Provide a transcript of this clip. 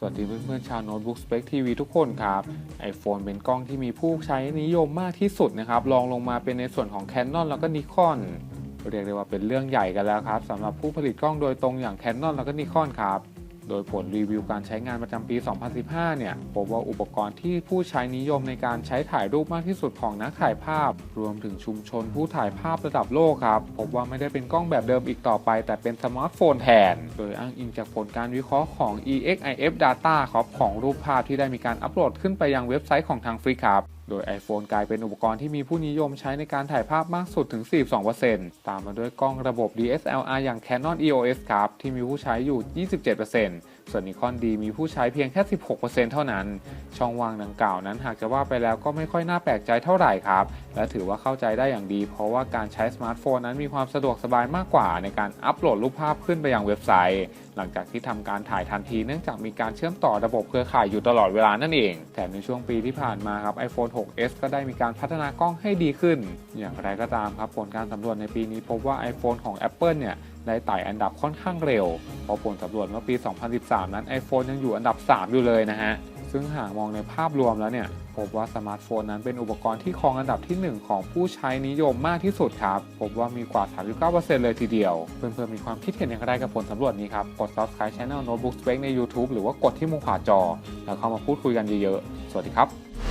สวัสดีเพื่อนๆชาวโน้ตบุ๊กสเปคทีวีทุกคนครับ iPhone เป็นกล้องที่มีผู้ใช้นิยมมากที่สุดนะครับรองลงมาเป็นในส่วนของ Canon แล้วก็ Nikon เรียกได้ว่าเป็นเรื่องใหญ่กันแล้วครับสำหรับผู้ผลิตกล้องโดยตรงอย่าง Canon แล้วก็ Nikon ครับ โดยผลรีวิวการใช้งานประจำปี 2015 เนี่ยพบว่าอุปกรณ์ที่ผู้ใช้นิยมในการใช้ถ่ายรูปมากที่สุดของนักถ่ายภาพ รวมถึงชุมชนผู้ถ่ายภาพระดับโลกครับ พบว่าไม่ได้เป็นกล้องแบบเดิมอีกต่อไป แต่เป็นสมาร์ทโฟนแทน โดยอ้างอิงจากผลการวิเคราะห์ของ EXIF Data ครับของรูปภาพที่ได้มีการอัปโหลดขึ้นไปยังเว็บไซต์ของทางฟรีครับ โดย iPhone กลายเป็นอุปกรณ์ที่มีผู้นิยมใช้ในการถ่ายภาพมากสุดถึง 42%ตามมาด้วยกล้องระบบ DSLR อย่าง Canon EOS ครับ ที่มีผู้ใช้อยู่ 27%ส่วน Nikon D มีผู้ใช้เพียงแค่ 16%เท่านั้น ช่องว่างดังกล่าวนั้นหากจะว่าไปแล้วก็ไม่ค่อยน่าแปลกใจเท่าไหร่ครับ และถือว่าเข้าใจได้อย่างดี เพราะว่าการใช้สมาร์ทโฟนนั้นมีความสะดวกสบายมากกว่าในการอัปโหลดรูปภาพขึ้นไปยังเว็บไซต์ หลังจากที่ทำการถ่ายทันทีเนื่องจากมีการเชื่อมต่อระบบเครือข่ายอยู่ตลอดเวลานั่นเอง แถมในช่วงปีที่ผ่านมาครับ iPhone 6s ก็ได้มีการพัฒนากล้องให้ดีขึ้น อย่างไรก็ตามครับผลการสำรวจในปีนี้พบว่า iPhone ของ Apple เนี่ยได้ไต่อันดับค่อนข้างเร็ว เพราะผลสำรวจเมื่อปี 2013 นั้น iPhone ยังอยู่อันดับ 3 อยู่เลยนะฮะ ซึ่งหากมองในภาพรวมแล้วเนี่ยพบว่าสมาร์ทโฟนนั้นเป็นอุปกรณ์ที่ครองอันดับที่ 1 ของผู้ใช้นิยมมากที่สุดครับ พบว่ามีกว่า 39%เลยทีเดียว เพื่อนๆ มีความคิดเห็นอย่างไรกับผลสำรวจนี้ครับ กด subscribe channel Notebook Spec ใน YouTube หรือว่ากดที่มุมขวาจอ แล้วเข้ามาพูดคุยกันเยอะๆ สวัสดีครับ